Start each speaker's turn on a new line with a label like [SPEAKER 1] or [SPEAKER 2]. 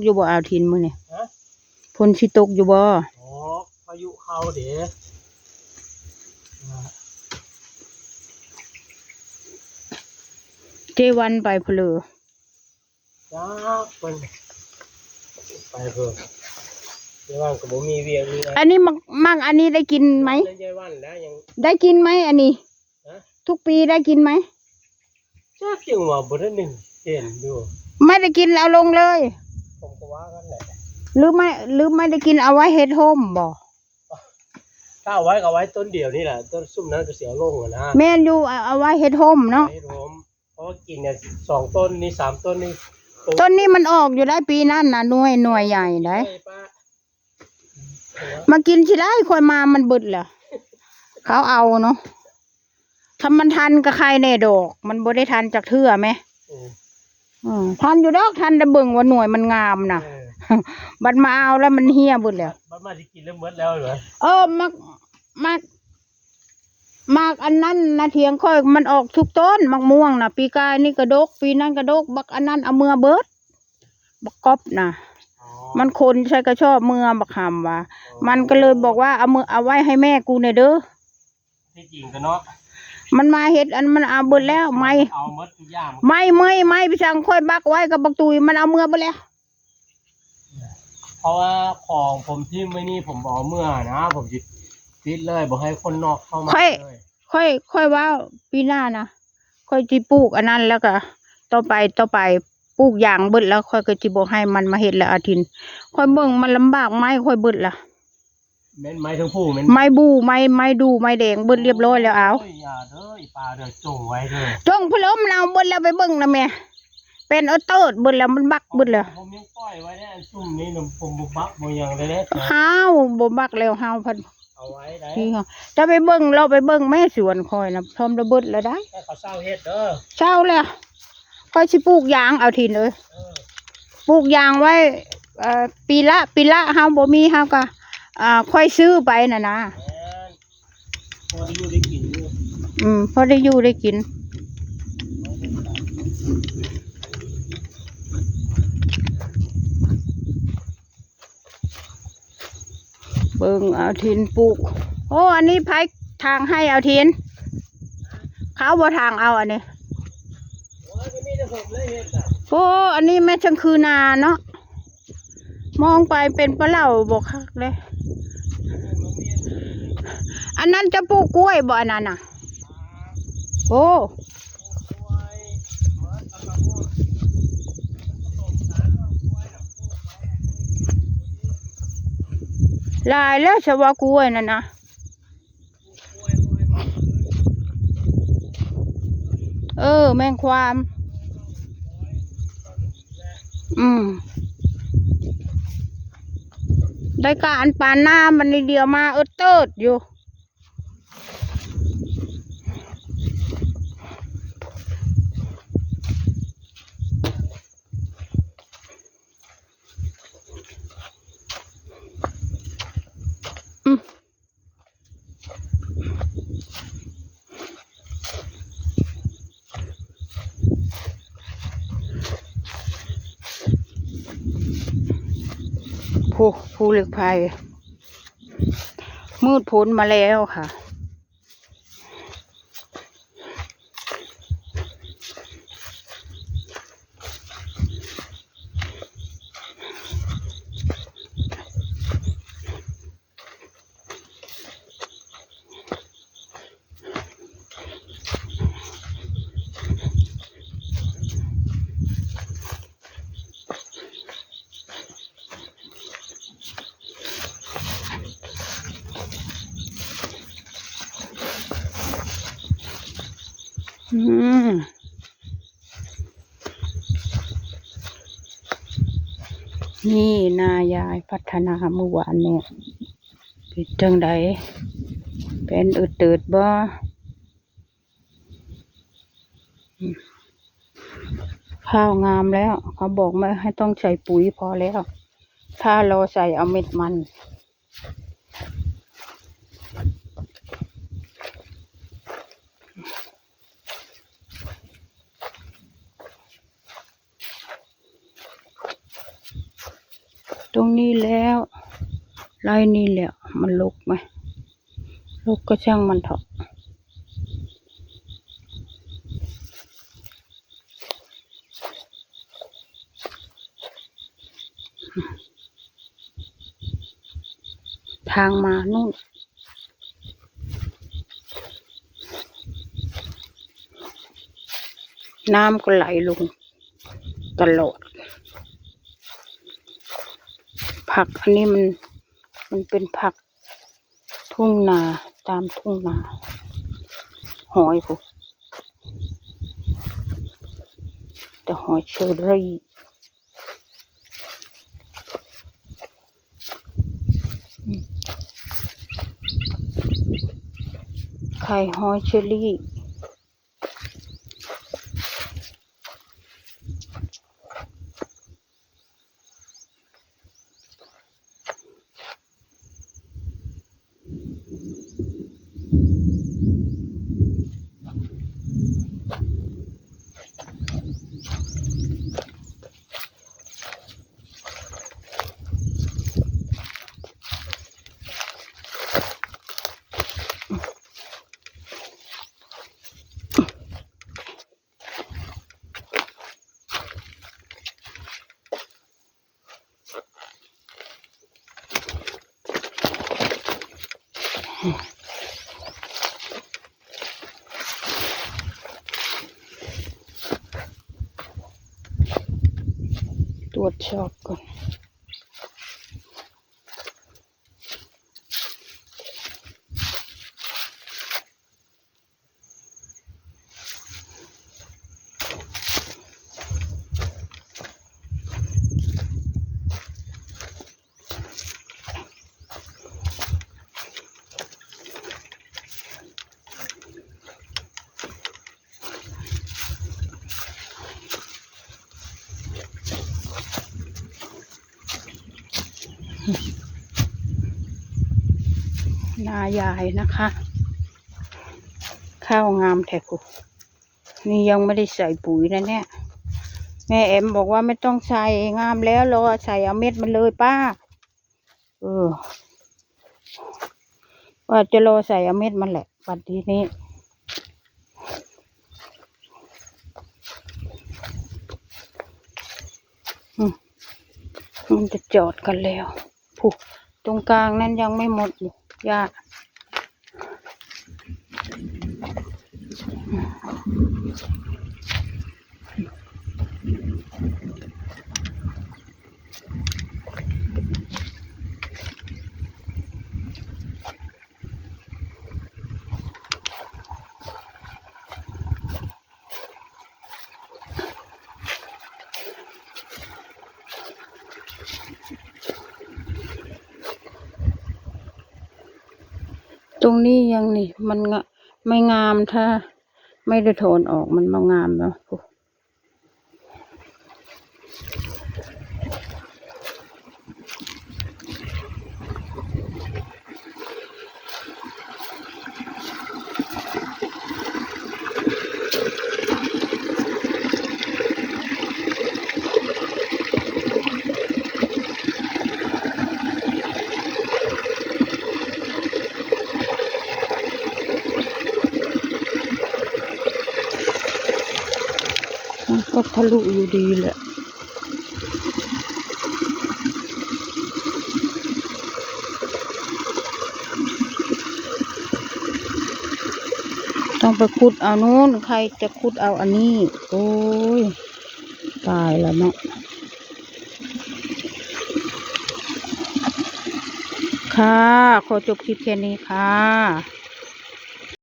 [SPEAKER 1] อยู่บ่อาวทินมื้อนี่
[SPEAKER 2] ฮะ
[SPEAKER 1] ฝนสิตกอยู่บ่
[SPEAKER 2] อ๋อพายุเข้าเดี๋ยว
[SPEAKER 1] เจวันไปเพนลือ
[SPEAKER 2] จ้าเพิ่นไปเพิ่นเดี๋ยวว่างก็บ่มีเวียงมีอะไร
[SPEAKER 1] อันนี้มักมักอันนี้ได้กินไหม
[SPEAKER 2] เล่นใจวันแล้วยัง
[SPEAKER 1] ได้กินไหมอันนี้
[SPEAKER 2] ฮะ
[SPEAKER 1] ทุกปีได้กินไหม
[SPEAKER 2] จ้าเพียงว่าบ่ได้หนึ่งเห็นอยู่
[SPEAKER 1] ไม่ได้กินเอาลงเลย
[SPEAKER 2] ผมก็ว่ากันแหละ
[SPEAKER 1] หรือไม่หรือไม่ได้กินเอาไว้เฮ็ดโฮมบ่
[SPEAKER 2] ถ้าเอาไว้ก็เอาไว้ต้นเดียวนี่แหละต้นซุ่มนั้นก็เสียลงอะนะ
[SPEAKER 1] แม่นอยู่เอาเอาไว้เฮ็ดโฮมเนาะ
[SPEAKER 2] ไว้รวมเพราะว่ากินเนี่ยสองต้นนี่สามต้นนี่โต
[SPEAKER 1] ต้นนี้มันออกอยู่ได้ปีนั้นน่ะหน่วยหน่วยใหญ่ได้
[SPEAKER 2] เอ้ยป้า
[SPEAKER 1] มากินทีไรค่อยมามันเบิดแหละเขาเอาเนาะถ้ามันทันก็ใครแน่ดอก มันบ่ได้ทันจากเทื่อไหม
[SPEAKER 2] อืม
[SPEAKER 1] อืมทันอยู่ดอกทันได้เบิ่งว่าหน่วยมันงามน่ะ
[SPEAKER 2] เออ
[SPEAKER 1] บัดมาเอาแล้วมันเหี่ยเบิดแล้ว
[SPEAKER 2] บ้านมาที่กินแล้วหมดแล้วเหรอ
[SPEAKER 1] เออมักมักมักอันนั้นนะเถียงค่อยมันออกทุกต้นมักม่วงนะปีกายนี่กระดก ปีนั้นกระดก บักอันนั้นเอามือเบิด บักกอบนะ
[SPEAKER 2] อ๋อ
[SPEAKER 1] มันคนใช่ก็ชอบมือบักหำว่ะมันก็เลยบอกว่าเอามือเอาไว้ให้แม่กูเนี่อยเด้อ
[SPEAKER 2] ที่จริงกันเนาะ
[SPEAKER 1] มันมาเฮ็ดอันมันเอาเบิดแล้วไม่
[SPEAKER 2] เอาหมดทุกอย่าง
[SPEAKER 1] ไม่ไม่ไม่พี่ช่างค่อยบักไว้กับบักตุยมันเอามือไปแล้ว
[SPEAKER 2] เพราะว่าของผมที่ไม่นี่ผมบอกเมื่อนะผมจิปิดเลยบอกให้คนนอกเข้ามา
[SPEAKER 1] ค่อย
[SPEAKER 2] เลย
[SPEAKER 1] ค่อย ค่อยว่าปีหน้านะค่อยจีปลูกอันนั้นแล้วก็ต่อไปต่อไปปลูกอย่างเบิดแล้ว ค่อยก็จีบอกให้มันมาเฮ็ดแล้วอาทินค่อยเบิ่งมันลำบากไหมค่อยเบิดละ
[SPEAKER 2] เม้นไม้ทั้งผู้เม้น
[SPEAKER 1] ไม้บูไม้ไม้ดูไม้แดงเบิดเรียบร้อยแล้วเอา
[SPEAKER 2] โยอย่าเด้ออีปลาเด้อจงไว้เด้อ
[SPEAKER 1] จงพะล้มเราเบิดแล้วไปเบิ่งนะแม่เป็นเอาเติดเบิดแล้วมันบักเบิดแล้ว
[SPEAKER 2] ผมยังปล่อยไว้ได้อันซุ่มนี่นผมบุกบักบ่ยังเลยเด้อ
[SPEAKER 1] ห้าวบ่บักแล้วห้าวพัน
[SPEAKER 2] เอาไว้ได้
[SPEAKER 1] ที่เขาจะไปเบิ่งเราไปเบิ่งแม่สวนคอยนะพร้อมระเบิดแล้วได้
[SPEAKER 2] ให้เขาเศร้าเฮ็ดเด้อ
[SPEAKER 1] เช้าแล้วค่อยสิปลูกยางเอาทินเอ้ย
[SPEAKER 2] เออ
[SPEAKER 1] ปลูกยางไว้เอ่อปีละปีละเฮาบ่มีเฮาก็ อ่า ค่อยซื้อไปน่ะนะ
[SPEAKER 2] แม่นพอได้อยู่ได้กินอยู่
[SPEAKER 1] อืมพอได้อยู่ได้กินเบิ่งเอาทินปลูก โอ้ อันนี้ไผทางให้เอาทินเขาบ่ทางเอาอันนี้
[SPEAKER 2] โอ้ยก็มีแต่ผมเลยเฮ็ดอะ
[SPEAKER 1] โอ้อันนี้แม่ชังคือนาเนาะ มองไปเป็นปลาเหล่าบอกคักเลย อันนั้นจะปลูกกล้วยบ่อันนั้นน่ะ โอ้ลายแล้วชาวากล้วยนั่นนะเออ แมงความ อืม ได้การปานหน้ามันนิดเดียวมาเอดเติดอยู่ ผู้ผู้เหล็กไฟมืดพ้นมาแล้วค่ะ อืมนี่นายายพัฒนาเมื่อวานเนี่ยเป็นจังใดเป็นอึดตืดบ่ข้าวงามแล้ว เขาบอกไม่ให้ต้องใส่ปุ๋ยพอแล้ว ถ้าเราใส่เอาเม็ดมัน ตรงนี้แล้วไล่นี่แหละมันลุกไหมลุกก็ช่างมันเถอะทางมานู่นน้ำก็ไหลลงตลอด ผักอันนี้มันมันเป็นผักทุ่งนาตามทุ่งนาหอยพวกแต่หอยเชอรี่ไข่หอยเชอรี่ ตรวจสอบก่อน นายายนะคะ ข้าวงามแท้กูนี่ยังไม่ได้ใส่ปุ๋ยนะเนี่ย แม่แอมบอกว่าไม่ต้องใส่งามแล้วรอใส่เอาเม็ดมันเลยป้า เออ ว่าจะรอใส่เอาเม็ดมันแหละวันทีนี้มมันจะจอดกันแล้วผูกตรงกลางนั้นยังไม่หมดอยู่ ย่ ตรงนี้ยังนี่ มันงะไม่งามถ้า ไม่ได้โทนออกมันมางามเนาะ ทะลุอยู่ดีแหละต้องไปขุดเอานู้น ใครจะขุดเอาอันนี้ โอ้ย ตายแล้วเนาะค่ะ ขอจบคลิปแค่นี้ค่ะ